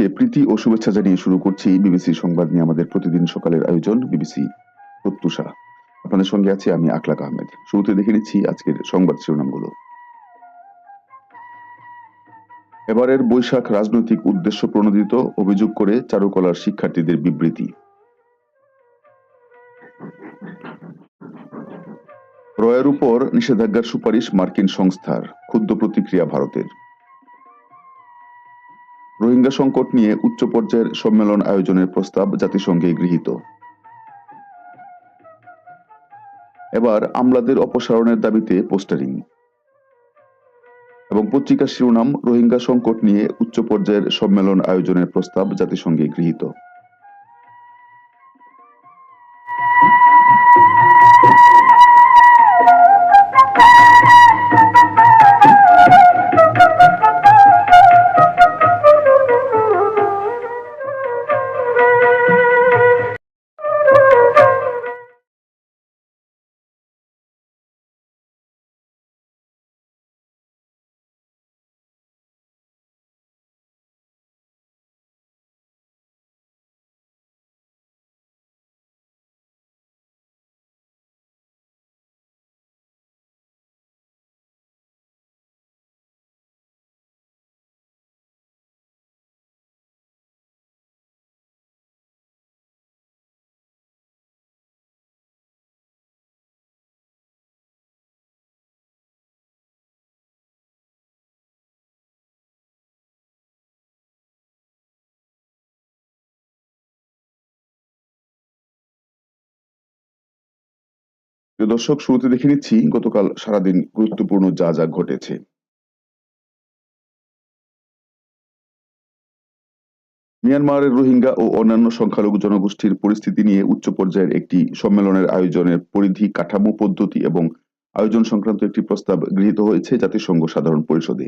সবাইকে প্রীতি ও শুভেচ্ছা জানিয়ে শুরু করছি বিবিসি সংবাদ নিয়ে আমাদের প্রতিদিন সকালের আয়োজন বিবিসি প্রত্যুষা। আপনাদের সঙ্গে আছি আমি আকলাক আহমেদ। শুরুতে দেখে নিচ্ছি আজকের সংবাদ শিরোনামগুলো। এবারের বৈশাখ রাজনৈতিক উদ্দেশ্য প্রণোদিত অভিযোগ করে চারুকলার শিক্ষার্থীদের বিবৃতি। রয়ের উপর নিষেধাজ্ঞার সুপারিশ মার্কিন সংস্থার। ক্ষুদ্র প্রতিক্রিয়া ভারতের। রোহিঙ্গা সংকট নিয়ে উচ্চ পর্যায়ের সম্মেলন আয়োজনের প্রস্তাব জাতিসংঘে গৃহীত। এবার আমলাদের অপসারণের দাবিতে পোস্টারিং। এবং পত্রিকার শিরোনাম, রোহিঙ্গা সংকট নিয়ে উচ্চ পর্যায়ের সম্মেলন আয়োজনের প্রস্তাব জাতিসংঘে গৃহীত। দর্শক, শুরুতে দেখে নিচ্ছি গতকাল সারাদিন গুরুত্বপূর্ণ যা যা ঘটেছে। মিয়ানমারের রোহিঙ্গা ও অন্যান্য সংখ্যালঘু জনগোষ্ঠীর পরিস্থিতি নিয়ে উচ্চ পর্যায়ের একটি সম্মেলনের আয়োজনের পরিধি কাঠামো পদ্ধতি এবং আয়োজন সংক্রান্ত একটি প্রস্তাব গৃহীত হয়েছে জাতিসংঘ সাধারণ পরিষদে।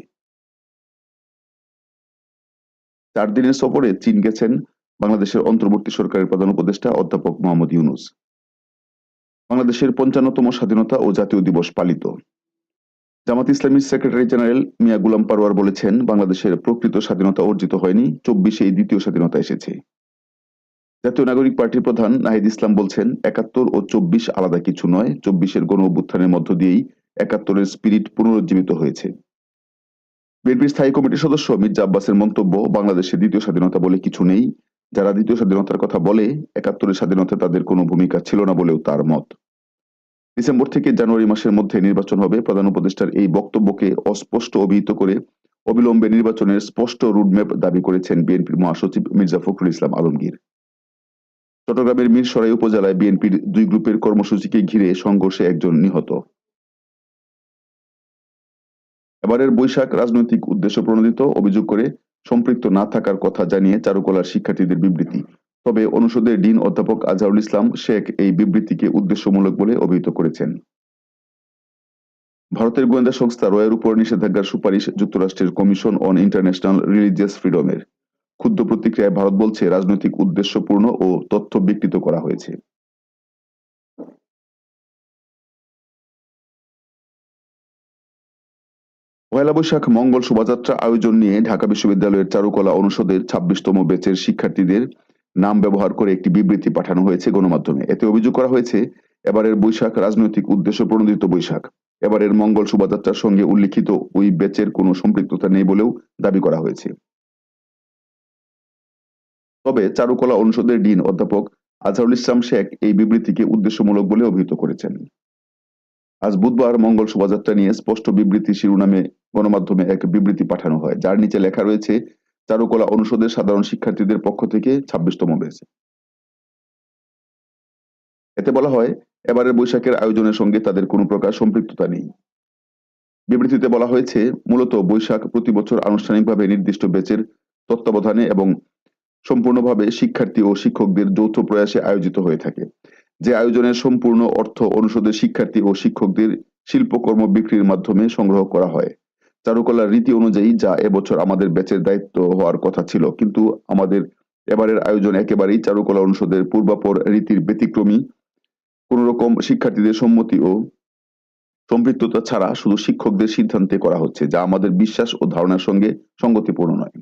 চার দিনের সফরে চীন গেছেন বাংলাদেশের অন্তর্বর্তী সরকারের প্রধান উপদেষ্টা অধ্যাপক মোহাম্মদ ইউনুস। বাংলাদেশের পঞ্চান্নতম স্বাধীনতা ও জাতীয় দিবস পালিত। জামাত ইসলামীর সেক্রেটারি জেনারেল মিয়া গুলাম পারোয়ার বলেছেন, বাংলাদেশের প্রকৃত স্বাধীনতা অর্জিত হয়নি, চব্বিশে এই দ্বিতীয় স্বাধীনতা এসেছে। জাতীয় নাগরিক পার্টির প্রধান নাহিদ ইসলাম বলছেন, একাত্তর ও চব্বিশ আলাদা কিছু নয়, চব্বিশের গণ অভ্যুত্থানের মধ্য দিয়েই একাত্তরের স্পিরিট পুনরুজ্জীবিত হয়েছে। বিএনপির স্থায়ী কমিটির সদস্য মির্জা আব্বাসের মন্তব্য বাংলাদেশের দ্বিতীয় স্বাধীনতা বলে কিছু নেই, যারা দ্বিতীয় স্বাধীনতার কথা বলে, একাত্তরের স্বাধীনতা তাদের কোনো ভূমিকা ছিল না বলেও তার মত। ডিসেম্বর থেকে জানুয়ারি মাসের মধ্যে নির্বাচন হবে। প্রধান উপদেষ্টার এই বক্তব্যকে অস্পষ্ট অভিহিত করে অবিলম্বে নির্বাচনের স্পষ্ট রুটম্যাপ দাবি করেছেন বিএনপির মহাসচিব মির্জা ফখরুল ইসলাম আলমগীর। চট্টগ্রামের মিরসরাই উপজেলায় বিএনপির দুই গ্রুপের কর্মসূচিকে ঘিরে সংঘর্ষে একজন নিহত। এবারের বৈশাখ রাজনৈতিক উদ্দেশ্য প্রণোদিত, অভিযোগ করে সম্পৃক্ত না থাকার কথা জানিয়ে চারুকলার শিক্ষার্থীদের বিবৃতি। তবে অনুষদের ডিন অধ্যাপক আজহারুল ইসলাম শেখ এই বিবৃতিকে উদ্দেশ্যমূলক বলে অভিহিত করেছেন। ভারতের গোয়েন্দা সংস্থা রয়ের উপর নিষেধাজ্ঞার সুপারিশ যুক্তরাষ্ট্রের কমিশন অন ইন্টারন্যাশনাল রিলিজিয়াস ফ্রিডমের। ক্ষুদ্র প্রতিক্রিয়ায় ভারত বলছে, রাজনৈতিক উদ্দেশ্যপূর্ণ ও তথ্য বিকৃত করা হয়েছে। পয়লা বৈশাখ মঙ্গল শোভাযাত্রা আয়োজন নিয়ে ঢাকা বিশ্ববিদ্যালয়ের চারুকলা অনুষদের ছাব্বিশতম ব্যাচের শিক্ষার্থীদের নাম ব্যবহার করে একটি বিবৃতি পাঠানো হয়েছে গণমাধ্যমে। এতে অভিযোগ করা হয়েছে, এবারের বৈশাখ রাজনৈতিক উদ্দেশ্য প্রণোদিত বৈশাখ। এবারের মঙ্গল শোভাযাত্রার সঙ্গে উল্লিখিত ওই ব্যাচের কোনো সম্পৃক্ততা নেই বলেও দাবি করা হয়েছে। তবে চারুকলা অনুষদের ডিন অধ্যাপক আজহারুল ইসলাম শেখ এই বিবৃতিকে উদ্দেশ্যমূলক বলে অভিহিত করেছেন। আজ বুধবার মঙ্গল শোভাযাত্রা নিয়ে স্পষ্ট বিবৃতি শিরোনামে গণমাধ্যমে এক বিবৃতি পাঠানো হয়। যার নিচে লেখা রয়েছে চারুকলা অনুষদের সাধারণ শিক্ষার্থীদের পক্ষ থেকে ছাব্বিশতম ব্যাচ এতে বলা হয়, এবারের বৈশাখের আয়োজনের সঙ্গে তাদের কোনো প্রকার সম্পৃক্ততা নেই। বিবৃতিতে বলা হয়েছে, মূলত বৈশাখ প্রতি বছর আনুষ্ঠানিকভাবে নির্দিষ্ট ব্যাচের তত্ত্বাবধানে এবং সম্পূর্ণভাবে শিক্ষার্থী ও শিক্ষকদের যৌথ প্রয়াসে আয়োজিত হয়ে থাকে। যে আয়োজনের সম্পূর্ণ অর্থ অনুষদের শিক্ষার্থী ও শিক্ষকদের শিল্পকর্ম বিক্রির মাধ্যমে সংগ্রহ করা হয়। চারুকলার রীতি অনুযায়ী যা এবছর আমাদের ব্যাচের দায়িত্ব হওয়ার কথা ছিল, কিন্তু আমাদের এবারের আয়োজন একেবারেই চারুকলা অনুষদের পূর্বাপর রীতির ব্যতিক্রমী। কোন রকম শিক্ষার্থীদের সম্মতি ও সম্পৃক্ততা ছাড়া শুধু শিক্ষকদের সিদ্ধান্তে করা হচ্ছে, যা আমাদের বিশ্বাস ও ধারণার সঙ্গে সঙ্গতিপূর্ণ নয়।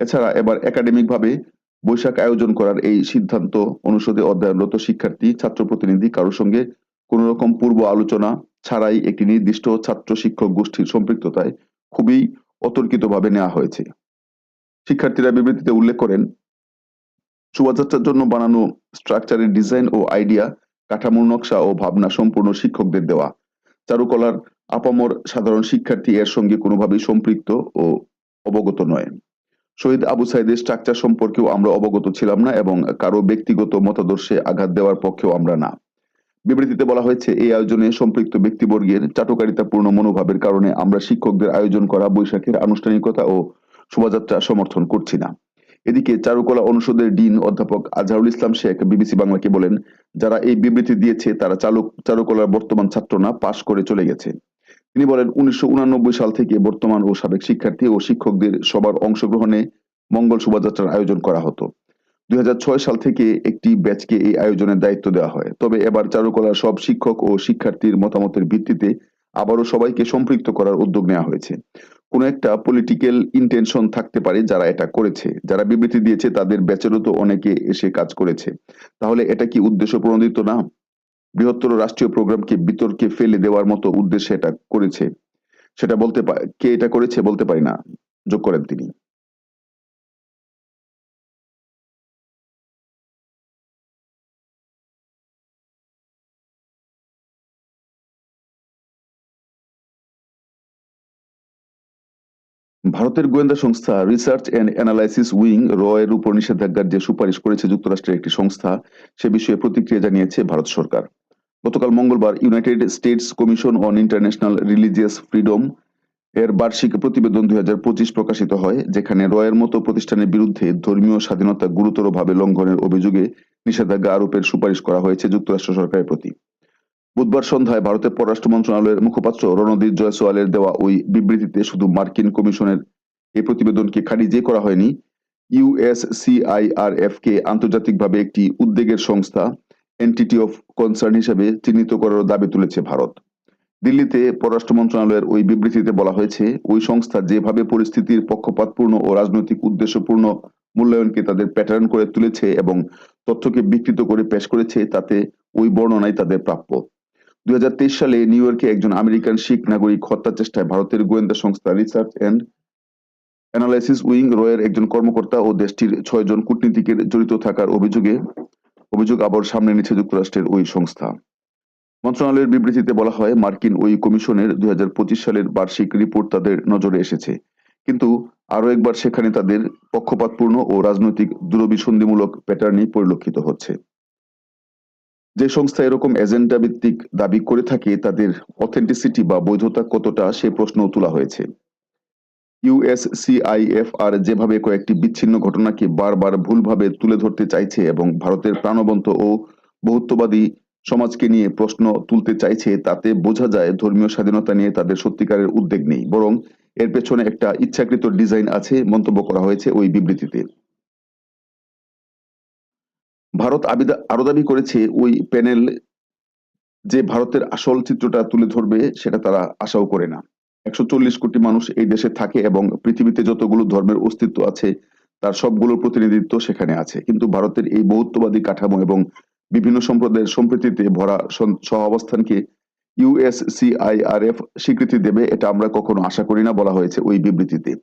এছাড়া এবার একাডেমিকভাবে বৈশাখ আয়োজন করার এই সিদ্ধান্ত অনুষদে অধ্যয়নরত শিক্ষার্থী, ছাত্র প্রতিনিধি কারোর সঙ্গে কোন রকম পূর্ব আলোচনা ছাড়াই একটি নির্দিষ্ট ছাত্র শিক্ষক গোষ্ঠীর সম্পৃক্ততায় খুবই অতর্কিতভাবে নেওয়া হয়েছে। শিক্ষার্থীরা বিবৃতিতে উল্লেখ করেন শোভাযাত্রার জন্য বানানো স্ট্রাকচারের ডিজাইন ও আইডিয়া কাঠামোর নকশা ও ভাবনা সম্পূর্ণ শিক্ষকদের দেওয়া। চারুকলার আপামর সাধারণ শিক্ষার্থী এর সঙ্গে কোনোভাবেই সম্পৃক্ত ও অবগত নয়। শহীদ আবু সাইদের স্ট্রাকচার সম্পর্কেও আমরা অবগত ছিলাম না এবং কারও ব্যক্তিগত মতাদর্শে আঘাত দেওয়ার পক্ষেও আমরা না। বিবৃতিতে বলা হয়েছে, এই আয়োজনে সম্পৃক্ত ব্যক্তিবর্গের চাটকারিতাপূর্ণ মনোভাবের কারণে আমরা শিক্ষকদের আয়োজন করা, বৈশাখের আনুষ্ঠানিকতা ও শোভাযাত্রা সমর্থন করছি না। এদিকে চারুকলা অনুষদের ডিন অধ্যাপক আজহারুল ইসলাম শেখ বিবিসি বাংলাকে বলেন, যারা এই বিবৃতি দিয়েছে তারা চালক চারুকলার বর্তমান ছাত্র না পাশ করে চলে গেছে। তিনি বলেন, উনিশশো সাল থেকে বর্তমান ও সাবেক শিক্ষার্থী ও শিক্ষকদের সবার অংশগ্রহণে মঙ্গল শোভাযাত্রার আয়োজন করা হতো। দুই হাজার ছয় সাল থেকে একটি ব্যাচকে এই আয়োজনের দায়িত্ব দেওয়া হয়। তবে এবার চারুকলার সব শিক্ষক ও শিক্ষার্থীর মতামতের ভিত্তিতে আবারও সবাইকে সম্পৃক্ত করার উদ্যোগ নেওয়া হয়েছে। কোনো একটা পলিটিক্যাল ইন্টেনশন থাকতে পারে যারা এটা করেছে। যারা বিবৃতি দিয়েছে তাদের ব্যাচেরও তো অনেকে এসে কাজ করেছে। তাহলে এটা কি উদ্দেশ্য প্রণোদিত না? বৃহত্তর রাষ্ট্রীয় প্রোগ্রামকে বিতর্কে ফেলে দেওয়ার মতো উদ্দেশ্যে এটা করেছে। সেটা বলতে কে এটা করেছে বলতে পারি না। যোগ করেন তিনি। ভারতের গোয়েন্দা সংস্থা রিসার্চ এন্ড অ্যানালাইসিস উইং র এর উপর নিষেধাজ্ঞার যে সুপারিশ করেছে যুক্তরাষ্ট্রের একটি সংস্থা, সে বিষয়ে প্রতিক্রিয়া জানিয়েছে ভারত সরকার। গতকাল মঙ্গলবার United States commission on international religious freedom এর বার্ষিক প্রতিবেদন দুই হাজার পঁচিশ প্রকাশিত হয়, যেখানে রয়ের মতো প্রতিষ্ঠানের বিরুদ্ধে ধর্মীয় স্বাধীনতা গুরুতরভাবে লঙ্ঘনের অভিযোগে নিষেধাজ্ঞা আরোপের সুপারিশ করা হয়েছে যুক্তরাষ্ট্র সরকারের প্রতি। বুধবার সন্ধ্যায় ভারতের পররাষ্ট্র মন্ত্রণালয়ের মুখপাত্র রণদীপ জয়সওয়ালের দেওয়া ওই বিবৃতিতে শুধু মার্কিন কমিশনের এই প্রতিবেদনকে খারিজে করা হয়নি ইউএসসিআইআরএফ কে আন্তর্জাতিকভাবে একটি উদ্বেগের সংস্থা এন্টিটি অফ কনসার্ন হিসেবে চিহ্নিত করার দাবি তুলেছে ভারত। দিল্লিতে পররাষ্ট্র মন্ত্রণালয়ের ওই বিবৃতিতে বলা হয়েছে, ওই সংস্থা যেভাবে পরিস্থিতির পক্ষপাতপূর্ণ ও রাজনৈতিক উদ্দেশ্যপূর্ণ মূল্যায়নকে তাদের প্যাটার্ন করে তুলেছে এবং তথ্যকে বিকৃত করে পেশ করেছে, তাতে ওই বর্ণনাই তাদের প্রাপ্য। দুই সালে নিউ ইয়র্কে একজন আমেরিকান শিখ নাগরিক হত্যা চেষ্টায় ভারতের গোয়েন্দা সংস্থা রিসার্চ এন্ড অ্যানালাইসিস উইং রয়ের একজন কর্মকর্তা ও দেশটির ছয়জন কূটনীতিকের জড়িত থাকার অভিযোগে, অভিযোগ আবার সামনে এনেছে যুক্তরাষ্ট্রের ওই সংস্থা। মন্ত্রণালয়ের বিবৃতিতে বলা হয়, মার্কিন ওই কমিশনের দুই হাজার পঁচিশ সালের বার্ষিক রিপোর্ট তাদের নজরে এসেছে। কিন্তু আরও একবার সেখানে তাদের পক্ষপাতপূর্ণ ও রাজনৈতিক দূরভিসন্ধিমূলক প্যাটার্নই পরিলক্ষিত হচ্ছে। যে সংস্থা এরকম এজেন্ডা ভিত্তিক দাবি করে থাকে, তাদের অথেন্টিসিটি বা বৈধতা কতটা সে প্রশ্ন তোলা হয়েছে। ইউএসসিআইএফআর যেভাবে কয়েকটি বিচ্ছিন্ন ঘটনাকে বারবার ভুলভাবে তুলে ধরতে চাইছে এবং ভারতের প্রাণবন্ত ও বহুত্ববাদী সমাজকে নিয়ে প্রশ্ন তুলতে চাইছে, তাতে বোঝা যায় ধর্মীয় স্বাধীনতা নিয়ে তাদের সত্যিকারের উদ্বেগ নেই। বরং এর পেছনে একটা ইচ্ছাকৃত ডিজাইন আছে, মন্তব্য করা হয়েছে ওই বিবৃতিতে। ভারত আরও দাবি করেছে ওই প্যানেল যে ভারতের আসল চিত্রটা তুলে ধরবে, সেটা তারা আশাও করে না। একশো চল্লিশ কোটি মানুষ এই দেশে থাকে এবং পৃথিবীতে যতগুলো ধর্মের অস্তিত্ব আছে, তার সবগুলোর প্রতিনিধিত্ব সেখানে আছে। কিন্তু ভারতের এই বহুত্ববাদী কাঠামো এবং বিভিন্ন সম্প্রদায়ের সম্প্রীতিতে ভরা সন- সহাবস্থানকে ইউএসসিআইআরএফ স্বীকৃতি দেবে, এটা আমরা কখনো আশা করি না বলা হয়েছে ওই বিবৃতিতে।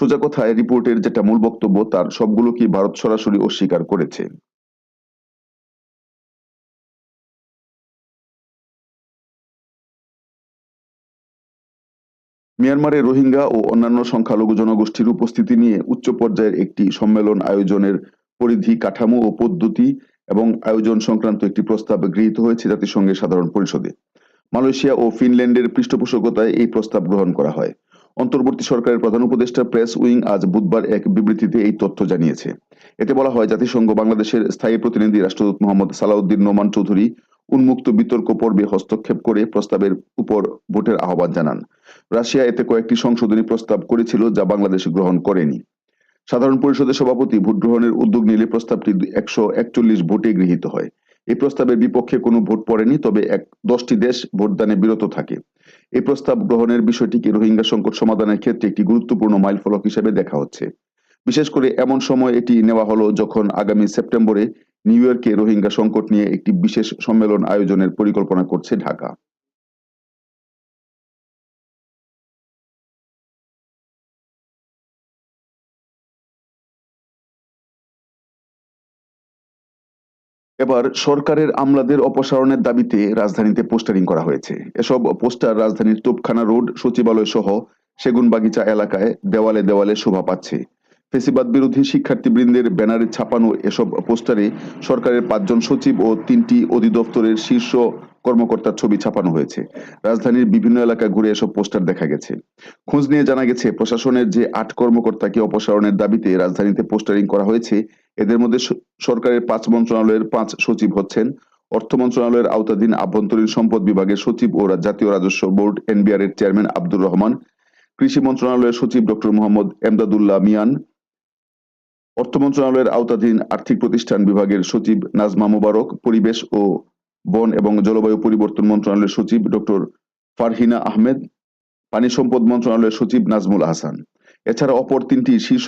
সোজা কথায় রিপোর্টের যেটা মূল বক্তব্য, তার সবগুলোকে ভারত সরাসরি অস্বীকার করেছে? মিয়ানমারে রোহিঙ্গা ও অন্যান্য সংখ্যালঘু জনগোষ্ঠীর উপস্থিতি নিয়ে উচ্চ পর্যায়ের একটি সম্মেলন আয়োজনের পরিধি, কাঠামো ও পদ্ধতি এবং আয়োজন সংক্রান্ত একটি প্রস্তাব গৃহীত হয়েছে জাতিসংঘের সাধারণ পরিষদে। মালয়েশিয়া ও ফিনল্যান্ডের পৃষ্ঠপোষকতায় এই প্রস্তাব গ্রহণ করা হয়। অন্তর্বর্তী সরকারের প্রধান উপদেষ্টা প্রেস উইং আজ বুধবার এক বিবৃতিতে এই তথ্য জানিয়েছে। এতে বলা হয়, জাতিসংঘ বাংলাদেশের স্থায়ী প্রতিনিধি রাষ্ট্রদূত মোহাম্মদ সালাউদ্দিন নোমান চৌধুরী উন্মুক্ত বিতর্ক পর্বে হস্তক্ষেপ করে প্রস্তাবের উপর ভোটের আহ্বান জানান। রাশিয়া এতে কয়েকটি সংশোধনী প্রস্তাব করেছিল যা বাংলাদেশ গ্রহণ করেনি। সাধারণ পরিষদের সভাপতি ভোট গ্রহণের উদ্যোগ নিলে প্রস্তাবটি একশো একচল্লিশ ভোটে গৃহীত হয়। এই প্রস্তাবের বিপক্ষে কোনো ভোট পড়েনি, তবে এক দশটি দেশ ভোটদানে বিরত থাকে। এই প্রস্তাব গ্রহণের বিষয়টিকে রোহিঙ্গা সংকট সমাধানের ক্ষেত্রে একটি গুরুত্বপূর্ণ মাইলফলক হিসেবে দেখা হচ্ছে। বিশেষ করে এমন সময় এটি নেওয়া হলো যখন আগামী সেপ্টেম্বরে নিউ ইয়র্কে রোহিঙ্গা সংকট নিয়ে একটি বিশেষ সম্মেলন আয়োজনের পরিকল্পনা করছে ঢাকা। এবার সরকারের আমলাদের অপসারণের দাবিতে রাজধানীতে পোস্টারিং করা হয়েছে। এসব পোস্টার রাজধানীর তোপখানা রোড সচিবালয় সহ সেগুনবাগিচা এলাকায় দেওয়ালে দেওয়ালে শোভা পাচ্ছে। ফেসিবাদ বিরোধী শিক্ষার্থীবৃন্দের ব্যানারে ছাপানো এসব পোস্টারে সরকারের পাঁচজন সচিব ও তিনটি অধিদপ্তরের শীর্ষ কর্মকর্তার ছবি ছাপানো হয়েছে। রাজধানীর বিভিন্ন এলাকা ঘুরে এসব পোস্টার দেখা গেছে। খোঁজ নিয়ে জানা গেছে, প্রশাসনের যে আট কর্মকর্তাকে অপসারণের দাবিতে রাজধানীতে পোস্টারিং করা হয়েছে, এদের মধ্যে সরকারের পাঁচ মন্ত্রণালয়ের পাঁচ সচিব হচ্ছেন। অর্থ মন্ত্রণালয়ের আওতাধীন আভ্যন্তরীণ সম্পদ বিভাগের সচিব ও জাতীয় রাজস্ব বোর্ড এনবিআর এর চেয়ারম্যান আব্দুর রহমান, কৃষি মন্ত্রণালয়ের সচিব ডক্টর মোহাম্মদ এমদাদুল্লাহ মিয়ান অর্থ মন্ত্রণালয়ের আওতাধীন আর্থিক প্রতিষ্ঠান বিভাগের সচিব নাজমা মুবারক, পরিবেশ ও বন এবং জলবায়ু পরিবর্তন মন্ত্রণালয়ের সচিব ডক্টর ফারহিনা আহমেদ, পানি সম্পদ মন্ত্রণালয়ের সচিব নাজমুল হাসান। এছাড়া অপর তিনটি শীর্ষ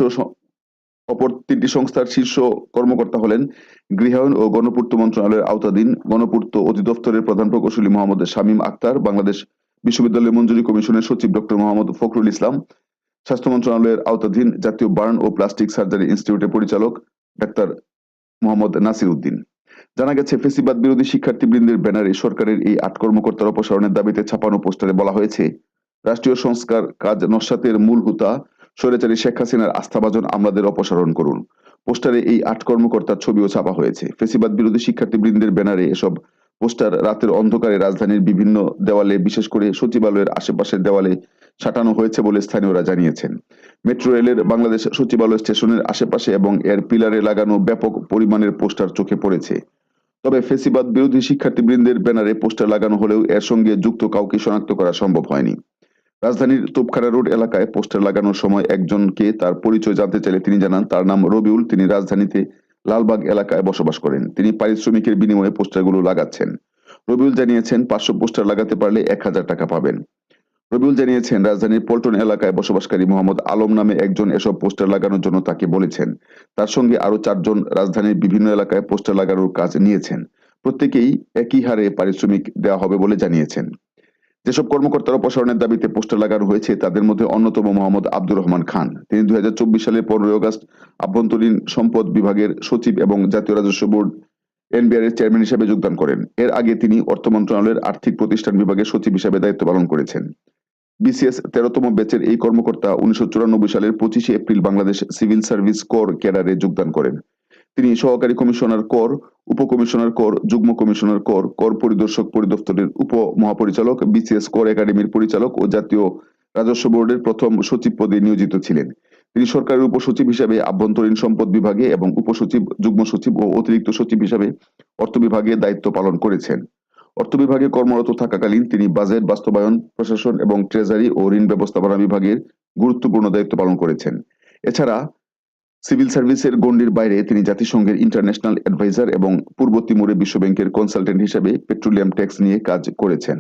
অপর তিনটি সংস্থার শীর্ষ কর্মকর্তা হলেন গৃহায়ন ও গণপূর্ত মন্ত্রণালয়ের আওতাধীন গণপূর্ত অধিদপ্তরের প্রধান প্রকৌশলী মোহাম্মদ শামীম আক্তার, বাংলাদেশ বিশ্ববিদ্যালয় মঞ্জুরি কমিশনের সচিব ডক্টর মোহাম্মদ ফখরুল ইসলাম স্বাস্থ্য মন্ত্রণালয়ের আওতাধীন জাতীয় বার্ন ও প্লাস্টিক সার্জারি ইনস্টিটিউটের পরিচালক ডাক্তার মোহাম্মদ নাসির উদ্দিন জানা গেছে, ফেসিবাদ বিরোধী শিক্ষার্থীবৃন্দের ব্যানারে সরকারের এই আট কর্মকর্তার অপসারণের দাবিতে ছাপানো পোস্টারে বলা হয়েছে, রাষ্ট্রীয় সংস্কার কাজ নস্যাতের মূল হুতা, স্বৈরাচারী শেখ হাসিনার আস্থাভাজন আমলাদের অপসারণ করুন। পোস্টারে এই আট কর্মকর্তার ছবিও ছাপা হয়েছে। ফেসিবাদ বিরোধী শিক্ষার্থীবৃন্দের ব্যানারে এসব পোস্টার রাতের অন্ধকারে রাজধানীর বিভিন্ন দেওয়ালে, বিশেষ করে সচিবালয়ের আশেপাশের দেওয়ালে সাঁটানো হয়েছে বলে স্থানীয়রা জানিয়েছেন। মেট্রো রেলের বাংলাদেশ সচিবালয় স্টেশনের আশেপাশে এবং এর পিলারে লাগানো ব্যাপক পরিমাণের পোস্টার চোখে পড়েছে। তবে ফেসিবাদ বিরোধী শিক্ষার্থীবৃন্দের ব্যানারে পোস্টার লাগানো হলেও এর সঙ্গে যুক্ত কাউকে শনাক্ত করা সম্ভব হয়নি। রাজধানীর তোপখানা রোড এলাকায় পোস্টার লাগানোর সময় একজনকে তার পরিচয় জানতে চাইলে তিনি জানান, তার নাম রবিউল। তিনি রাজধানীতে লালবাগ এলাকায় বসবাস করেন। তিনি পারিশ্রমিকের বিনিময়ে পোস্টারগুলো লাগাচ্ছেন। রবিউল জানিয়েছেন, পাঁচশো পোস্টার লাগাতে পারলে এক হাজার টাকা পাবেন। রবিউল জানিয়েছেন, রাজধানীর পল্টন এলাকায় বসবাসকারী মোহাম্মদ আলম নামে একজন এসব পোস্টার লাগানোর জন্য তাকে বলেছেন। তার সঙ্গে আরও চারজন রাজধানীর বিভিন্ন এলাকায় পোস্টার লাগানোর কাজ নিয়েছেন। প্রত্যেকেই একই হারে পারিশ্রমিক দেওয়া হবে বলে জানিয়েছেন। যেসব কর্মকর্তার অপসারণের দাবিতে পোস্টার লাগানো হয়েছে, তাদের মধ্যে অন্যতম মোহাম্মদ আব্দুর রহমান খান। তিনি দুই সালের পনেরোই আগস্ট আভ্যন্তরীণ সম্পদ বিভাগের সচিব এবং জাতীয় রাজস্ব বোর্ড এনবিআর এর চেয়ারম্যান হিসেবে যোগদান করেন। এর আগে তিনি অর্থ মন্ত্রণালয়ের আর্থিক প্রতিষ্ঠান বিভাগের সচিব হিসেবে দায়িত্ব পালন করেছেন। বিসিএস তেরোতম ব্যাচের এই কর্মকর্তা উনিশশো চুরানব্বই সালের পঁচিশে এপ্রিল বাংলাদেশ সিভিল সার্ভিস কর ক্যাডারে যোগদান করেন। তিনি সহকারী কমিশনার কর, উপকমিশনার কর, যুগ্ম কমিশনার কর কর পরিদর্শক, পরিদপ্তরের উপ মহাপরিচালক বিসিএস কর একাডেমির পরিচালক ও জাতীয় রাজস্ব বোর্ডের প্রথম সচিব পদে নিয়োজিত ছিলেন। তিনি সরকারের উপসচিব হিসাবে আভ্যন্তরীণ সম্পদ বিভাগে এবং উপসচিব, যুগ্ম সচিব ও অতিরিক্ত সচিব হিসাবে অর্থ বিভাগে দায়িত্ব পালন করেছেন। অর্থ বিভাগে কর্মরত থাকাকালীন তিনি বাজেট বাস্তবায়ন, প্রশাসন এবং ট্রেজারি ও ঋণ ব্যবস্থাপনা বিভাগের গুরুত্বপূর্ণ দায়িত্ব পালন করেছেন। এছাড়া সিভিল সার্ভিসের গণ্ডির বাইরে তিনি জাতিসংঘের ইন্টারন্যাশনাল অ্যাডভাইজার এবং পূর্ব তিমুরে বিশ্ব ব্যাংকের কনসালটেন্ট হিসেবে পেট্রোলিয়াম ট্যাক্স নিয়ে কাজ করেছেন।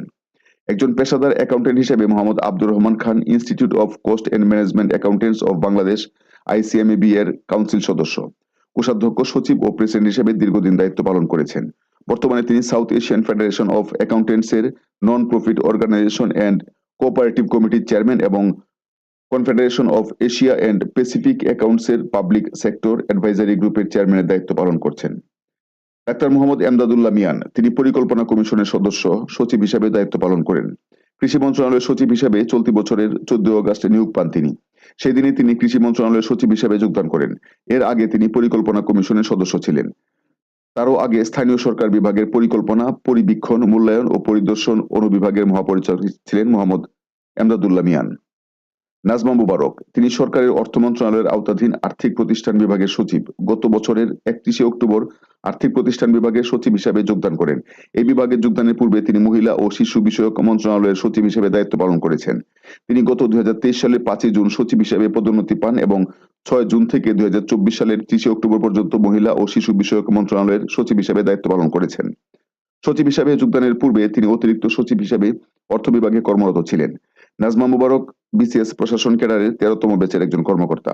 একজন পেশাদার অ্যাকাউন্টেন্ট হিসেবে Mohammad Abdur Rahman Khan, institute of cost and management accountants of Bangladesh ICMAB এর কাউন্সিল সদস্য। কোষাধ্যক্ষ, সচিব ও প্রেসিডেন্ট হিসেবে দীর্ঘদিন দায়িত্ব পালন করেছেন। বর্তমানে তিনি South Asian federation of accountants এর non profit organisation and cooperative কমিটির চেয়ারম্যান এবং confederation of Asia and Pacific accountants এর পাবলিক সেক্টর অ্যাডভাইজারি গ্রুপের চেয়ারম্যানের দায়িত্ব পালন করছেন। ডাক্তার মোহাম্মদ এমদাদুল্লাহ মিয়ান, তিনি পরিকল্পনা কমিশনের সদস্য, সচিব হিসাবে দায়িত্ব পালন করেন। কৃষি মন্ত্রণালয়ের সচিব হিসাবে চলতি বছরের চোদ্দ আগস্টে নিয়োগ পান তিনি। সেই দিনে তিনি কৃষি মন্ত্রণালয়ের সচিব হিসাবে যোগদান করেন। এর আগে তিনি পরিকল্পনা কমিশনের সদস্য ছিলেন। তারও আগে স্থানীয় সরকার বিভাগের পরিকল্পনা, পরিবীক্ষণ, মূল্যায়ন ও পরিদর্শন অনুবিভাগের মহাপরিচালক ছিলেন মোহাম্মদ এমদাদুল্লাহ মিয়ান। নাজমা মুবারক, তিনি সরকারের অর্থ মন্ত্রণালয়ের আওতাধীন আর্থিক প্রতিষ্ঠান বিভাগের সচিব। গত বছরের একত্রিশে অক্টোবর আর্থিক প্রতিষ্ঠান বিভাগের সচিব হিসাবে যোগদান করেন। এই বিভাগে যোগদানের পূর্বে তিনি মহিলা ও শিশু বিষয়ক মন্ত্রণালয়ের সচিব হিসেবে দায়িত্ব পালন করেছেন। তিনি গত দুই হাজার তেইশ সালে পাঁচই জুন সচিব হিসেবে পদোন্নতি পান এবং ছয় জুন থেকে দুই হাজার চব্বিশ সালের ত্রিশে অক্টোবর পর্যন্ত মহিলা ও শিশু বিষয়ক মন্ত্রণালয়ের সচিব হিসেবে দায়িত্ব পালন করেছেন। সচিব হিসাবে যোগদানের পূর্বে তিনি অতিরিক্ত সচিব হিসেবে অর্থ বিভাগে কর্মরত ছিলেন। নাজমা মুবারক বিসিএস প্রশাসন ক্যাডারের তেরোতম ব্যাচের একজন কর্মকর্তা।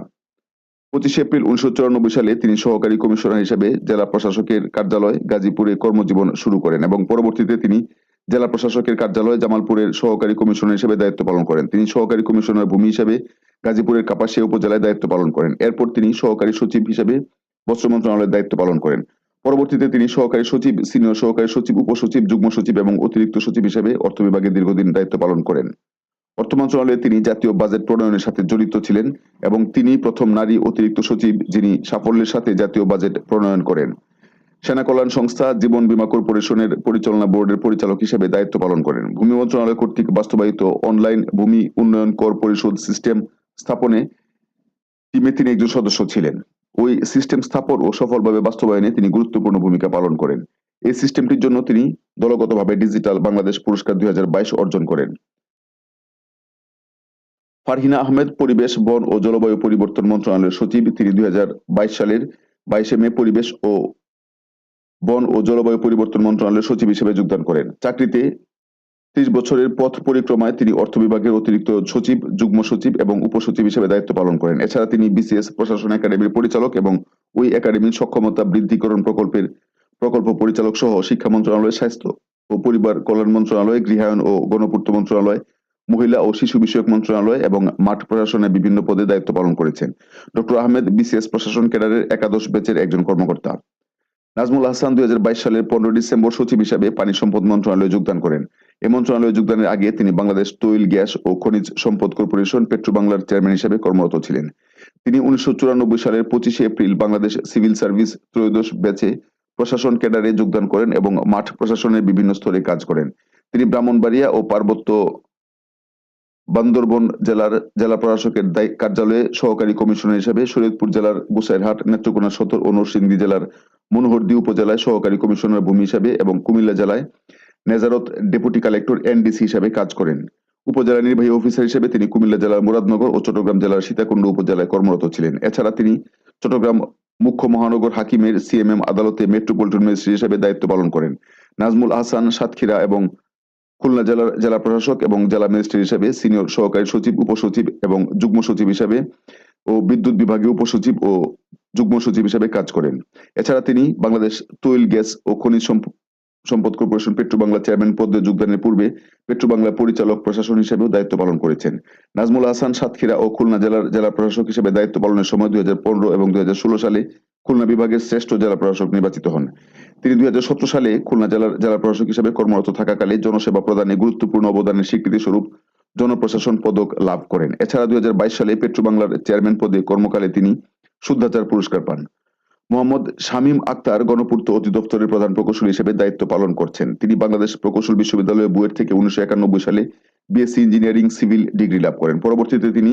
পঁচিশে এপ্রিল উনিশশো চুরানব্বই সালে তিনি সহকারী কমিশনার হিসেবে জেলা প্রশাসকের কার্যালয় গাজীপুরে কর্মজীবন শুরু করেন এবং পরবর্তীতে তিনি জেলা প্রশাসকের কার্যালয় জামালপুরের সহকারী কমিশনার হিসেবে দায়িত্ব পালন করেন। তিনি সহকারী কমিশনার ভূমি হিসেবে গাজীপুরের কাপাসিয়া উপজেলায় দায়িত্ব পালন করেন। এরপর তিনি সহকারী সচিব হিসেবে বস্ত্র মন্ত্রণালয়ের দায়িত্ব পালন করেন। পরবর্তীতে তিনি সহকারী সচিব, সিনিয়র সহকারী সচিব, উপসচিব, যুগ্ম সচিব এবং অতিরিক্ত সচিব হিসেবে অর্থ বিভাগে দীর্ঘদিন দায়িত্ব পালন করেন। অর্থ মন্ত্রণালয়ে তিনি জাতীয় বাজেট প্রণয়নের সাথে জড়িত ছিলেন এবং তিনি প্রথম নারী অতিরিক্ত সচিব যিনি সাফল্যের সাথে জাতীয় বাজেট প্রণয়ন করেন। সেনা কল্যাণ সংস্থা জীবন বীমা কর্পোরেশনের পরিচালনা বোর্ডের পরিচালক হিসেবে দায়িত্ব পালন করেন। ভূমি মন্ত্রণালয় কর্তৃক বাস্তবায়িত অনলাইন ভূমি উন্নয়ন কর পরিশোধ সিস্টেম স্থাপনে টিমে তিনি একজন সদস্য ছিলেন। ওই সিস্টেম স্থাপন ও সফলভাবে বাস্তবায়নে তিনি গুরুত্বপূর্ণ ভূমিকা পালন করেন। এই সিস্টেমটির জন্য তিনি দলগতভাবে ডিজিটাল বাংলাদেশ পুরস্কার দুই হাজার বাইশ অর্জন করেন। ফারহিনা আহমেদ পরিবেশ, বন ও জলবায়ু পরিবর্তন মন্ত্রণালয়ের সচিব। তিনি দুই হাজার বাইশ সালের বাইশে মে পরিবেশ ও বন ও জলবায়ু পরিবর্তন মন্ত্রণালয়ের সচিব হিসেবে যোগদান করেন। চাকরিতে ত্রিশ বছরের পথ পরিক্রমায় তিনি অর্থ বিভাগের অতিরিক্ত সচিব, যুগ্ম সচিব এবং উপসচিব হিসেবে দায়িত্ব পালন করেন। এছাড়া তিনি বিসিএস, প্রশাসন একাডেমির পরিচালক এবং ওই একাডেমির সক্ষমতা বৃদ্ধিকরণ প্রকল্পের প্রকল্প পরিচালক সহ শিক্ষা মন্ত্রণালয় স্বাস্থ্য ও পরিবার কল্যাণ মন্ত্রণালয়, গৃহায়ন ও গণপূর্ত মন্ত্রণালয় মহিলা ও শিশু বিষয়ক মন্ত্রণালয় এবং মাঠ প্রশাসনে বিভিন্ন পদে দায়িত্ব পালন করেছেন। ডক্টর আহমেদ বিসিএস প্রশাসন ক্যাডারের একাদশ ব্যাচের একজন কর্মকর্তা। নাজমুল হাসান দুই হাজার বাইশ সালের পনেরো ডিসেম্বর সচিব হিসাবে পানি সম্পদ মন্ত্রণালয়ে যোগদান করেন। এ মন্ত্রণালয়ে যোগদানের আগে তিনি বাংলাদেশ তৈল, গ্যাস ও খনিজ সম্পদ কর্পোরেশন পেট্রো বাংলার চেয়ারম্যান হিসেবে কর্মরত ছিলেন। তিনি উনিশশো চুরানব্বই সালের পঁচিশে এপ্রিল বাংলাদেশ সিভিল সার্ভিস ত্রয়োদশ ব্যাচে প্রশাসন ক্যাডারে যোগদান করেন এবং মাঠ প্রশাসনের বিভিন্ন স্তরে কাজ করেন। তিনি ব্রাহ্মণবাড়িয়া ও পার্বত্য বান্দরবন জেলার জেলা প্রশাসকের কার্যালয়ে সহকারী কমিশনার হিসেবে শরীয়তপুর জেলার গোসাইরহাট, নেত্রকোনা, সদর ও নরসিংদী জেলার মনোহরদী উপজেলায় সহকারী কমিশনার ভূমি হিসাবে এবং কুমিল্লা জেলায় নেজারত ডেপুটি কালেক্টর এনডিসি হিসাবে কাজ করেন। উপজেলা নির্বাহী অফিসার হিসেবে তিনি কুমিল্লা জেলার মুরাদনগর ও চট্টগ্রাম জেলার সীতাকুণ্ড উপজেলায় কর্মরত ছিলেন। এছাড়া তিনি চট্টগ্রাম মুখ্য মহানগর হাকিমের সিএমএম আদালতে মেট্রোপলিটন ম্যাজিস্ট্রেট হিসেবে দায়িত্ব পালন করেন। নাজমুল আহসান সাতক্ষীরা এবং খুলনা জেলার জেলা প্রশাসক এবং জেলা ম্যাজিস্ট্রেট হিসেবে সিনিয়র সহকারী সচিব, উপসচিব এবং যুগ্ম সচিব হিসেবে ও বিদ্যুৎ বিভাগীয় উপসচিব ও যুগ্ম সচিব হিসেবে কাজ করেন। এছাড়া তিনি বাংলাদেশ তৈল, গ্যাস ও খনিজ সম্পদ কর্পোরেশন পেট্রো বাংলা চেয়ারম্যান পদে যোগদানের পূর্বে পেট্রো বাংলা পরিচালক প্রশাসন হিসেবেও দায়িত্ব পালন করেছেন। নাজমুল হাসান সাতক্ষীরা ও খুলনা জেলার জেলা প্রশাসক হিসেবে দায়িত্ব পালনের সময় দুই হাজার পনেরো এবং দু হাজার ষোলো সালে খুলনা বিভাগের শ্রেষ্ঠ জেলা প্রশাসক নির্বাচিত হন। তিনি দুই সালে খুলনা জেলার জেলা প্রশাসক হিসেবে কর্মরত থাকাকালে জনসেবা প্রদানে গুরুত্বপূর্ণ অবদানের স্বীকৃতি স্বরূপ জনপ্রশাসন পদক লাভ করেন। এছাড়া দুই হাজার বাইশ সালে পেট্রো বাংলার চেয়ারম্যান পদে কর্মকালে তিনি শুদ্ধাচার পুরস্কার পান। মোহাম্মদ শামীম আক্তার গণপূর্ত অধিদপ্তরের প্রধান প্রকৌশলী হিসেবে দায়িত্ব পালন করছেন। তিনি বাংলাদেশ প্রকৌশল বিশ্ববিদ্যালয়ে বুয়েট থেকে উনিশশো একানব্বই সালে বিএসসি ইঞ্জিনিয়ারিং সিভিল ডিগ্রি লাভ করেন। পরবর্তীতে তিনি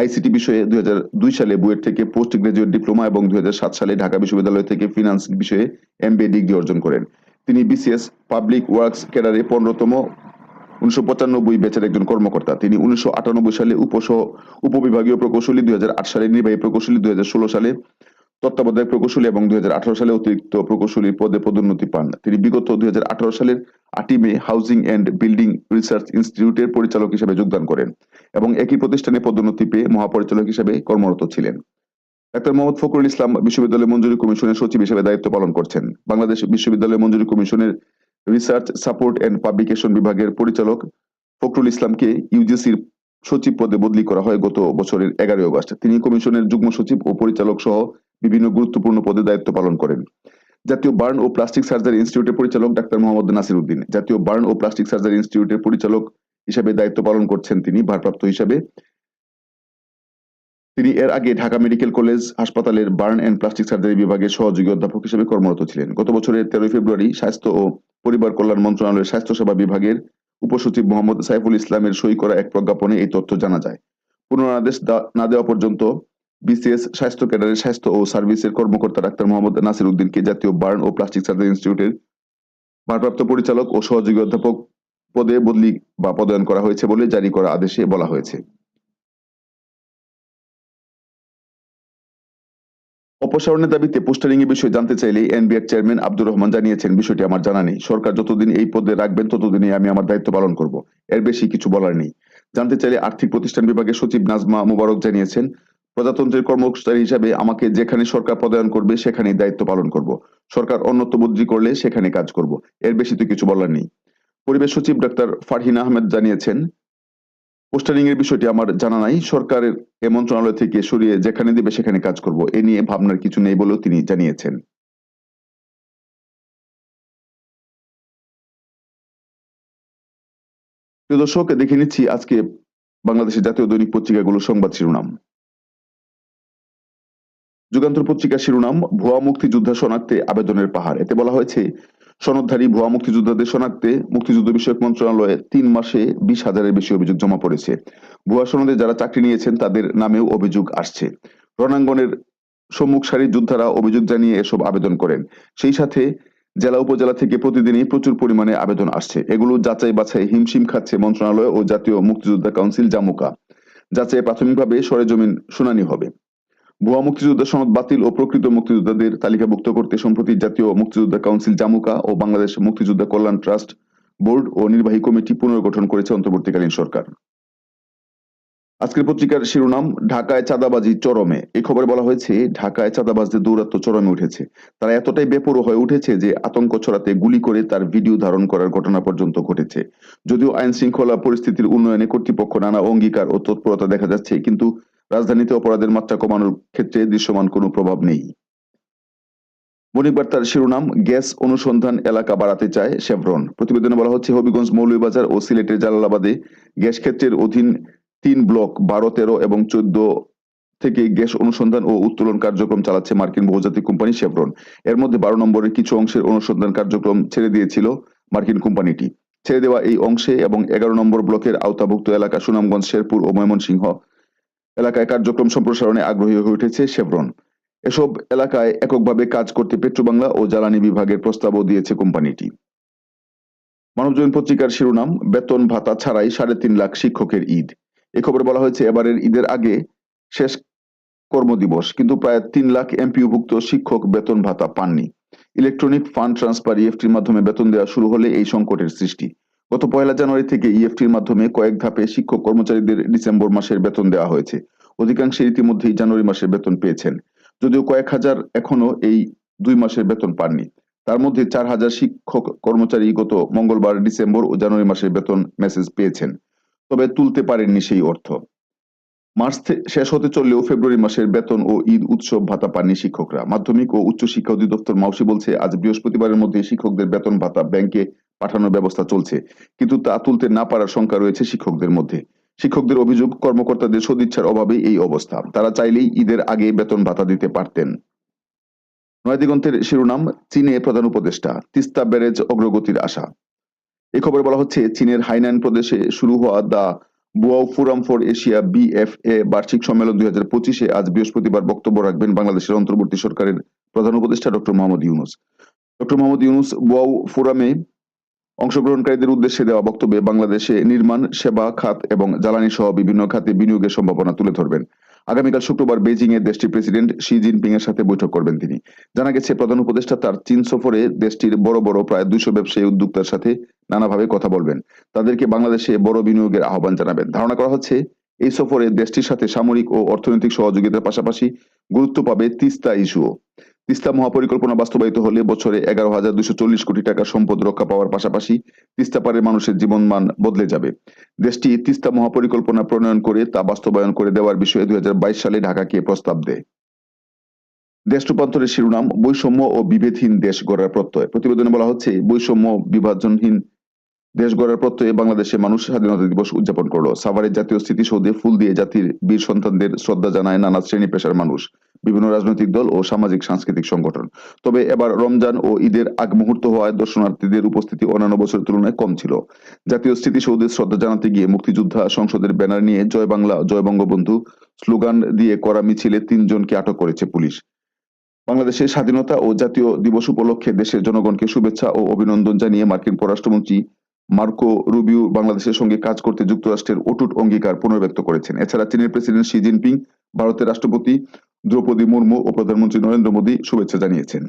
আইসিটি বিষয়ে দুই সালে বুয়েট থেকে পোস্ট গ্রাজুয়েট ডিপ্লোমা এবং দুই সালে ঢাকা বিশ্ববিদ্যালয় থেকে ফিনান্স বিষয়ে এমবিএ ডিগ্রি অর্জন করেন। তিনি বিসিএস পাবলিক ওয়ার্কস ক্যাডারে পনেরোতম, উনিশশো পঁচানব্বই ব্যাচের একজন কর্মকর্তা। তিনি উনিশশো আটানব্বই সালে উপসহ, উপবিভাগীয় প্রকৌশলী, দুই হাজার আট সালে নির্বাহী প্রকৌশলী দু হাজার ষোলো সালে তত্ত্বাবধায়ক প্রকৌশলী এবং দুই হাজার আঠারো সালে অতিরিক্ত প্রকৌশলীর পদে পদোন্নতি পান। তিনি বিগত দুই সালের আটই May housing and building research ইনস্টিটিউটের পরিচালক হিসেবে যোগদান করেন এবং একই প্রতিষ্ঠানে পদোন্নতি পেয়ে মহাপরিচালক হিসেবে কর্মরত ছিলেন। ডাক্তার মোহাম্মদ ফখরুল ইসলাম বিশ্ববিদ্যালয় মঞ্জুরি কমিশনের সচিব হিসেবে দায়িত্ব পালন করছেন। বাংলাদেশ বিশ্ববিদ্যালয় মঞ্জুরি কমিশনের রিসার্চ সাপোর্ট এন্ড পাবলিকেশন বিভাগের পরিচালক ফখরুল ইসলামকে ইউজিসির সচিব পদে বদলি করা হয় গত বছরের এগারোই অগস্ট। তিনি কমিশনের যুগ্ম সচিব ও পরিচালক সহ বিভিন্ন গুরুত্বপূর্ণ পদে দায়িত্ব পালন করেন। জাতীয় বার্ন ও প্লাস্টিক সার্জারি ইনস্টিটিউটের পরিচালক ডাক্তার মোহাম্মদ নাসির উদ্দিন। জাতীয় বার্ন ও প্লাস্টিক সার্জারি ইনস্টিটিউটের পরিচালক হিসেবে দায়িত্ব পালন করছেন তিনি, ভারপ্রাপ্ত হিসাবে। তিনি এর আগে ঢাকা মেডিকেল কলেজ হাসপাতালের বার্ন এন্ড প্লাস্টিক সার্জারি বিভাগের সহযোগী অধ্যাপক হিসেবে কর্মরত ছিলেন। গত বছরের তেরোই ফেব্রুয়ারি স্বাস্থ্য ও পরিবার কল্যাণ মন্ত্রণালয়ের স্বাস্থ্যসেবা বিভাগের উপসচিব মোহাম্মদ সাইফুল ইসলামের সই করা এক প্রজ্ঞাপনে এই তথ্য জানা যায়। পুনরাদেশ না দেওয়া পর্যন্ত বিসিএস স্বাস্থ্য ক্যাডারের স্বাস্থ্য ও সার্ভিসের কর্মকর্তা ডাক্তার মোহাম্মদ নাসির উদ্দিনকে জাতীয় বার্ন ও প্লাস্টিক সার্জারি ইনস্টিটিউটের ভারপ্রাপ্ত পরিচালক ও সহযোগী অধ্যাপক পদে বদলি বা পদায়ন করা হয়েছে বলে জারি করা আদেশে বলা হয়েছে। অপসারণের দাবিতে পোস্টারিং এর বিষয়ে জানতে চাইলে এনবিআর চেয়ারম্যান আব্দুর রহমান জানিয়েছেন, বিষয়টি আমার জানা নেই। সরকার যতদিন এই পদে রাখবেন, ততদিনই আমি আমার দায়িত্ব পালন করব। এর বেশি কিছু বলার নেই। জানতে চাইলে আর্থিক প্রতিষ্ঠান বিভাগের সচিব নাজমা মুবারক জানিয়েছেন প্রজাতন্ত্রের কর্মচারী হিসাবে আমাকে যেখানে সরকার পদায়ন করবে, সেখানেই দায়িত্ব পালন করব। সরকার অন্যত্র বদলি করলে সেখানে কাজ করব। এর বেশি তো কিছু বলার নেই। পরিবেশ সচিব ডাক্তার ফারহিন আহমেদ জানিয়েছেন পোস্টারিং এর বিষয়টি আমার জানা নাই। সরকারের এ মন্ত্রণালয় থেকে সরিয়ে যেখানে দেবে, সেখানে কাজ করব। এ নিয়ে ভাবনার কিছু নেই বলেও তিনি জানিয়েছেন। দর্শক, দেখে নিচ্ছি আজকে বাংলাদেশের জাতীয় দৈনিক পত্রিকাগুলো সংবাদ শিরোনাম। যুগান্তর পত্রিকার শিরোনাম, ভুয়া মুক্তিযোদ্ধা শনাক্তে আবেদনের পাহাড়। এতে বলা হয়েছে, সনদধারী ভুয়া মুক্তিযোদ্ধাদের শনাক্তে মুক্তিযুদ্ধ বিষয়ক মন্ত্রণালয়ে তিন মাসে বিশ হাজারের বেশি অভিযোগ জমা পড়েছে। ভুয়া সনদে যারা চাকরি নিয়েছেন, তাদের নামেও অভিযোগ আসছে। রণাঙ্গনের সম্মুখ সারির যোদ্ধারা অভিযোগ জানিয়ে এসব আবেদন করেন। সেই সাথে জেলা উপজেলা থেকে প্রতিদিনই প্রচুর পরিমাণে আবেদন আসছে। এগুলো যাচাই বাছাই হিমশিম খাচ্ছে মন্ত্রণালয় ও জাতীয় মুক্তিযোদ্ধা কাউন্সিল জামুকা। যাচাই প্রাথমিকভাবে সরেজমিন শুনানি হবে। ভুয়া মুক্তিযোদ্ধা সনদ বাতিল ও প্রকৃত মুক্তিযোদ্ধাদের তালিকাভুক্ত করতে সম্প্রতি জাতীয় মুক্তিযোদ্ধা কাউন্সিল জামুকা ও বাংলাদেশ মুক্তিযোদ্ধা কল্যাণ ট্রাস্ট বোর্ড ও নির্বাহী কমিটি পুনর্গঠন করেছে অন্তর্বর্তীকালীন সরকার। আজকের পত্রিকার শিরোনাম, ঢাকায় চাঁদাবাজি চরমে। এই খবরে বলা হয়েছে, ঢাকায় চাঁদাবাজদের দৌরাত্ম চরমে উঠেছে। তারা এতটাই বেপরো হয়ে উঠেছে যে আতঙ্ক ছড়াতে গুলি করে তার ভিডিও ধারণ করার ঘটনা পর্যন্ত ঘটেছে। যদিও আইন শৃঙ্খলা পরিস্থিতির উন্নয়নে কর্তৃপক্ষ নানা অঙ্গীকার ও তৎপরতা দেখা যাচ্ছে, কিন্তু রাজধানীতে অপরাধের মাত্রা কমানোর ক্ষেত্রে দৃশ্যমান কোনো প্রভাব নেই। বণিক বার্তার শিরোনাম, গ্যাস অনুসন্ধান এলাকা বাড়াতে চায় শেভরন। প্রতিবেদনে বলা হচ্ছে, হবিগঞ্জ মৌলভীবাজার ও সিলেটের জালালাবাদে গ্যাস ক্ষেত্রের অধীন তিন ব্লক বারো, তেরো এবং চোদ্দ থেকে গ্যাস অনুসন্ধান ও উত্তোলন কার্যক্রম চালাচ্ছে মার্কিন বহুজাতিক কোম্পানি শেভরন। এর মধ্যে বারো নম্বরের কিছু অংশের অনুসন্ধান কার্যক্রম ছেড়ে দিয়েছিল মার্কিন কোম্পানিটি। ছেড়ে দেওয়া এই অংশে এবং এগারো নম্বর ব্লকের আওতাভুক্ত এলাকা সুনামগঞ্জ, শেরপুর ও ময়মনসিংহ এলাকায় কার্যক্রম সম্প্রসারণে আগ্রহী হয়ে উঠেছে শেভরন। এসব এলাকায় এককভাবে কাজ করতে পেট্রোবাংলা ও জ্বালানি বিভাগের প্রস্তাবও দিয়েছে কোম্পানিটি। মানবজমিন পত্রিকার শিরোনাম, বেতন ভাতা ছাড়াই সাড়ে তিন লাখ শিক্ষকের ঈদ। এ খবরে বলা হয়েছে, এবারের ঈদের আগে শেষ কর্মদিবস, কিন্তু প্রায় তিন লাখ এমপিওভুক্ত শিক্ষক বেতন ভাতা পাননি। ইলেকট্রনিক ফান্ড ট্রান্সফার, ইএফটির মাধ্যমে বেতন দেওয়া শুরু হলে এই সংকটের সৃষ্টি। গত পয়লা জানুয়ারি থেকে ইএফটির মাধ্যমে কয়েক ধাপে শিক্ষক কর্মচারীদের ডিসেম্বর মাসের বেতন দেওয়া হয়েছে। অধিকাংশে ইতিমধ্যেই জানুয়ারি মাসের বেতন পেয়েছেন। যদিও কয়েক হাজার এখনও এই দুই মাসের বেতন পাননি। তার মধ্যে চার হাজার শিক্ষক কর্মচারী গত মঙ্গলবার ডিসেম্বর ও জানুয়ারি মাসের বেতন মেসেজ পেয়েছেন, তবে তুলতে পারেননি সেই অর্থ। মার্চ শেষ হতে চললেও ফেব্রুয়ারি মাসের বেতন ও ঈদ উৎসব ভাতা পাননি শিক্ষকরা। মাধ্যমিক ও উচ্চ শিক্ষা অধিদপ্তর মাউসি বলছে, আজ বৃহস্পতিবারের মধ্যে শিক্ষকদের বেতন ভাতা ব্যাংকে পাঠানোর ব্যবস্থা চলছে। কিন্তু তা তুলতে না পারার শঙ্কা রয়েছে শিক্ষকদের মধ্যে। শিক্ষকদের অভিযোগ, কর্মকর্তাদের সদিচ্ছার অভাবে এই অবস্থা। তারা চাইলেই ঈদের আগে বেতন ভাতা দিতে পারতেন। নয়াদিগন্তের শিরোনাম, চীনে প্রধান উপদেষ্টা, তিস্তা ব্যারেজ অগ্রগতির আশা। এই খবরে বলা হচ্ছে, চীনের হাইনান প্রদেশে শুরু হওয়া the Boao forum for Asia BFA বার্ষিক সম্মেলন দুই হাজার পঁচিশে আজ বৃহস্পতিবার বক্তব্য রাখবেন বাংলাদেশের অন্তর্বর্তী সরকারের প্রধান উপদেষ্টা doctor Mohammad Yunus. Doctor Mohammad Yunus Boao ফোরামে অংশগ্রহণকারীদের উদ্দেশ্যে দেওয়া বক্তব্যে বাংলাদেশে নির্মাণ, সেবা, খাত এবং জ্বালানি সহ বিভিন্ন খাতে বিনিয়োগের সম্ভাবনা তুলে ধরবেন। আগামীকাল শুক্রবার বেজিং এ দেশটির প্রেসিডেন্ট শি জিনপিং এর সাথে বৈঠক করবেন তিনি। জানা গেছে, প্রধান উপদেষ্টা তার চীন সফরে দেশটির বড় বড় প্রায় দুশো ব্যবসায়ী উদ্যোক্তার সাথে নানাভাবে কথা বলবেন। তাদেরকে বাংলাদেশে বড় বিনিয়োগের আহ্বান জানাবেন। ধারণা করা হচ্ছে, এই সফরে দেশটির সাথে সামরিক ও অর্থনৈতিক সহযোগিতার পাশাপাশি গুরুত্ব পাবে তিস্তা ইস্যুও। তিস্তা মহাপরিকল্পনা বাস্তবায়িত হলে বছরে এগারো হাজার দুশো চল্লিশ কোটি টাকা সম্পদ রক্ষা পাওয়ার পাশাপাশি তিস্তা পারের মানুষের জীবনমান বদলে যাবে। দেশটি তিস্তা মহাপরিকল্পনা প্রণয়ন করে তা বাস্তবায়ন করে দেওয়ার বিষয়ে দুই সালে ঢাকাকে প্রস্তাব দেয়। দেশ রূপান্তরের শিরোনাম, বৈষম্য ও বিভেদহীন দেশ গড়ার প্রত্যয়। প্রতিবেদনে বলা হচ্ছে, বৈষম্য বিভাজনহীন দেশ গড়ার প্রত্যয়ে বাংলাদেশে মানুষ স্বাধীনতা দিবস উদযাপন করল। সাভারের জাতীয় স্মৃতিসৌধে ফুল দিয়ে জাতির বীর সন্তানদের শ্রদ্ধা জানায় নানা শ্রেণি পেশার মানুষ। বিভিন্ন রাজনৈতিক দল ও সামাজিক সাংস্কৃতিক সংগঠন। তবে এবার রমজান ও ঈদের আগ মুহূর্ত হওয়ায় দর্শনার্থীদের উপস্থিতি অন্যান্য বছরের তুলনায় কম ছিল। জাতীয় স্মৃতিসৌধে শ্রদ্ধা জানাতে গিয়ে মুক্তিযোদ্ধা সংসদের ব্যানার নিয়ে জয় বাংলা, জয় বঙ্গবন্ধু স্লোগান দিয়ে করা মিছিলে তিনজনকে আটক করেছে পুলিশ। বাংলাদেশের স্বাধীনতা ও জাতীয় দিবস উপলক্ষে দেশের জনগণকে শুভেচ্ছা ও অভিনন্দন জানিয়ে মার্কিন পররাষ্ট্রমন্ত্রী মার্কো রুবিও বাংলাদেশের সঙ্গে কাজ করতে যুক্তরাষ্ট্রের অটুট অঙ্গীকার পুনর্ব্যক্ত করেছেন। এছাড়া চীনের প্রেসিডেন্ট শি জিনপিং ভারতের রাষ্ট্রপতি দ্রৌপদী মুর্মু ও প্রধানমন্ত্রী নরেন্দ্র মোদী শুভেচ্ছা জানিয়েছেন।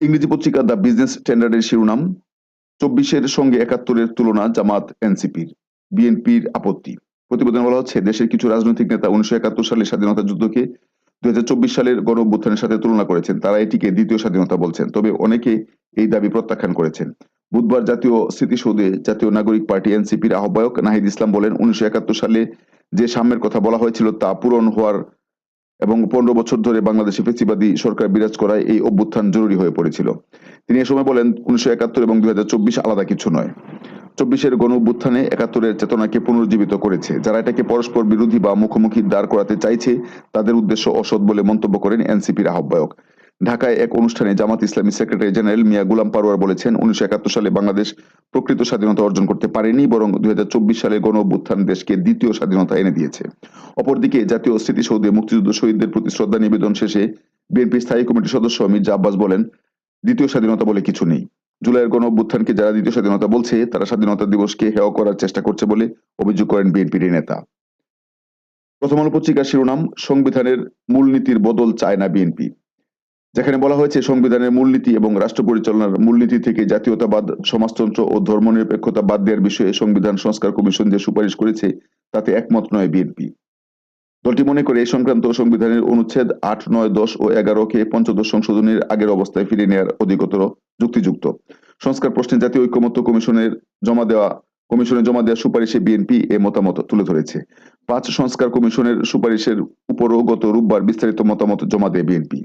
ইংরেজি পত্রিকা দ্য বিজনেস স্ট্যান্ডার্ডের শিরোনাম, চব্বিশের সঙ্গে একাত্তরের তুলনা জামাত এনসিপির, বিএনপির আপত্তি। প্রতিবেদনে বলা হচ্ছে, দেশের কিছু রাজনৈতিক নেতা উনিশশো একাত্তর সালে স্বাধীনতা যুদ্ধকে দু হাজার চব্বিশ সালের গণ সাথে তুলনা করেছেন। তারা এটিকে দ্বিতীয় স্বাধীনতা বলছেন। তবে অনেকে এই দাবি প্রত্যাখ্যান করেছেন। বুধবার জাতীয় স্মৃতিসৌধে জাতীয় নাগরিক পার্টি এনসিপির আহ্বায়ক নাহিদ ইসলাম বলেন, উনিশশো একাত্তর সালে যে সাম্যের কথা বলা হয়েছিল তা পূরণ হওয়ার এবং পনেরো বছর ধরে বাংলাদেশে ফেসিবাদী সরকার বিরাজ করায় এই অভ্যুত্থান জরুরি হয়ে পড়েছিল। তিনি এ সময় বলেন, উনিশশো একাত্তর এবং দুই হাজার চব্বিশ আলাদা কিছু নয়। চব্বিশের গণ অভ্যুত্থানে একাত্তরের চেতনাকে পুনরুজ্জীবিত করেছে। যারা এটাকে পরস্পর বিরোধী বা মুখোমুখি দাঁড় করাতে চাইছে, তাদের উদ্দেশ্য অসৎ বলে মন্তব্য করেন এনসিপির আহ্বায়ক। ঢাকায় এক অনুষ্ঠানে জামাত ইসলামী সেক্রেটারি জেনারেল মিয়া গুলাম পারোয়ার বলেছেন, উনিশশো একাত্তর সালে বাংলাদেশ প্রকৃত স্বাধীনতা অর্জন করতে পারেনি, বরং দুই হাজার চব্বিশ সালে গণ অভ্যুত্থান দেশকে দ্বিতীয় স্বাধীনতা এনে দিয়েছে। অপরদিকে জাতীয় স্মৃতিসৌধে মুক্তিযুদ্ধ শহীদদের প্রতি শ্রদ্ধা নিবেদন শেষে বিএনপি স্থায়ী কমিটির সদস্য মির্জা আব্বাস বলেন, দ্বিতীয় স্বাধীনতা বলে কিছু নেই। জুলাইয়ের গণ অভ্যুত্থানকে যারা দ্বিতীয় স্বাধীনতা বলছে, তারা স্বাধীনতা দিবসকে হেয় করার চেষ্টা করছে বলে অভিযোগ করেন বিএনপির নেতা। প্রথম আলো পত্রিকার শিরোনাম, সংবিধানের মূলনীতির বদল চায় না বিএনপি। যেখানে বলা হয়েছে, সংবিধানের মূলনীতি এবং রাষ্ট্র পরিচালনার মূলনীতি থেকে জাতীয়তাবাদ, সমাজতন্ত্র ও ধর্মনিরপেক্ষতা বাদ দেওয়ার বিষয়ে সংবিধান সংস্কার কমিশন যে সুপারিশ করেছে, তাতে একমত নয় বিএনপি। দলটি মনে করে এই সংক্রান্ত সংবিধানের অনুচ্ছেদ আট, নয়, দশ ও এগারোকে পঞ্চদশ সংশোধনের আগের অবস্থায় ফিরিয়ে নেওয়ার অধিকতর যুক্তিযুক্ত। সংস্কার প্রশ্নে জাতীয় ঐক্যমত্য কমিশনের জমা দেওয়া, কমিশনে জমা দেওয়া সুপারিশে বিএনপি এ মতামত তুলে ধরেছে। পাঁচ সংস্কার কমিশনের সুপারিশের উপরও গত রোববার বিস্তারিত মতামত জমা দেয় বিএনপি।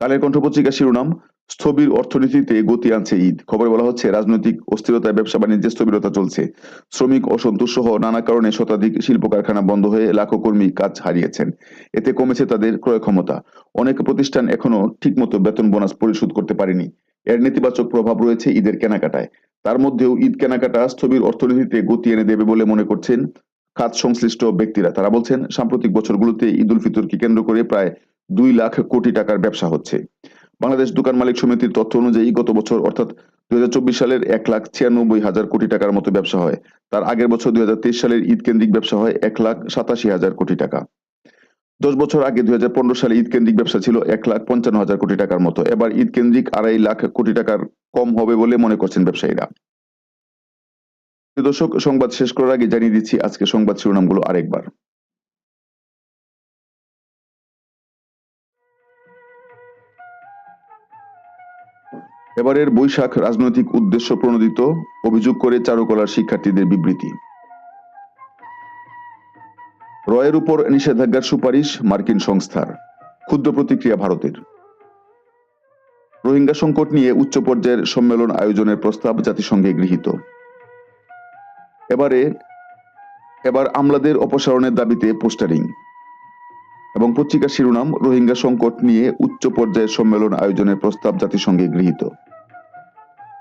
কালের কণ্ঠ পত্রিকা শিরোনাম, স্থবির অর্থনীতিতে গতি আনছে ঈদ। খবরে বলা হচ্ছে, রাজনৈতিক অস্থিরতায় ব্যবসা বাণিজ্যে স্থবিরতা চলছে। শ্রমিক অসন্তোষ সহ নানা কারণে শতাধিক শিল্প কারখানা বন্ধ হয়ে লাখো কর্মী কাজ হারিয়েছেন। এতে কমেছে তাদের ক্রয় ক্ষমতা অনেক প্রতিষ্ঠান এখনও ঠিকমতো বেতন বোনাস পরিশোধ করতে পারেনি। এর নেতিবাচক প্রভাব রয়েছে ঈদের কেনাকাটায়। তার মধ্যেও ঈদ কেনাকাটা স্থবির অর্থনীতিতে গতি এনে দেবে বলে মনে করছেন খাত সংশ্লিষ্ট ব্যক্তিরা। তারা বলছেন, সাম্প্রতিক বছরগুলোতে ঈদ উল ফিতরকে কেন্দ্র করে প্রায় দুই লাখ কোটি টাকার ব্যবসা হচ্ছে। বাংলাদেশ দোকান মালিক সমিতির তথ্য অনুযায়ী গত বছর, অর্থাৎ দুই সালের এক লাখ ছিয়ানব্বই হাজার কোটি টাকার মতো ব্যবসা হয়। তার আগের বছর দুই সালের ঈদ কেন্দ্রিক ব্যবসা হয় এক লাখ সাতাশি হাজার কোটি টাকা। দশ বছর আগে দুই হাজার পনেরো সালে ঈদ কেন্দ্রিক ব্যবসা ছিল এক লাখ পঞ্চান্ন হাজার কোটি টাকার মতো। এবার ঈদ কেন্দ্রিক আড়াই লাখ কোটি টাকার কম হবে বলে মনে করছেন ব্যবসায়ীরা। দর্শক, সংবাদ শেষ করার আগে জানিয়ে দিচ্ছি আজকে সংবাদ শিরোনামগুলো আরেকবার। এবারের বৈশাখ রাজনৈতিক উদ্দেশ্য প্রণোদিত, অভিযোগ করে চারুকলার শিক্ষার্থীদের বিবৃতি। রয়ের উপর নিষেধাজ্ঞার সুপারিশ মার্কিন সংস্থার। ক্ষুদ্র প্রতিক্রিয়া ভারতের। রোহিঙ্গা সংকট নিয়ে উচ্চ পর্যায়ের সম্মেলন আয়োজনের প্রস্তাব জাতিসংঘে গৃহীত। এবারে, এবার আমলাদের অপসারণের দাবিতে পোস্টারিং। এবং পত্রিকার শিরোনাম, রোহিঙ্গা সংকট নিয়ে উচ্চ পর্যায়ের সম্মেলন আয়োজনের প্রস্তাব জাতিসংঘে গৃহীত।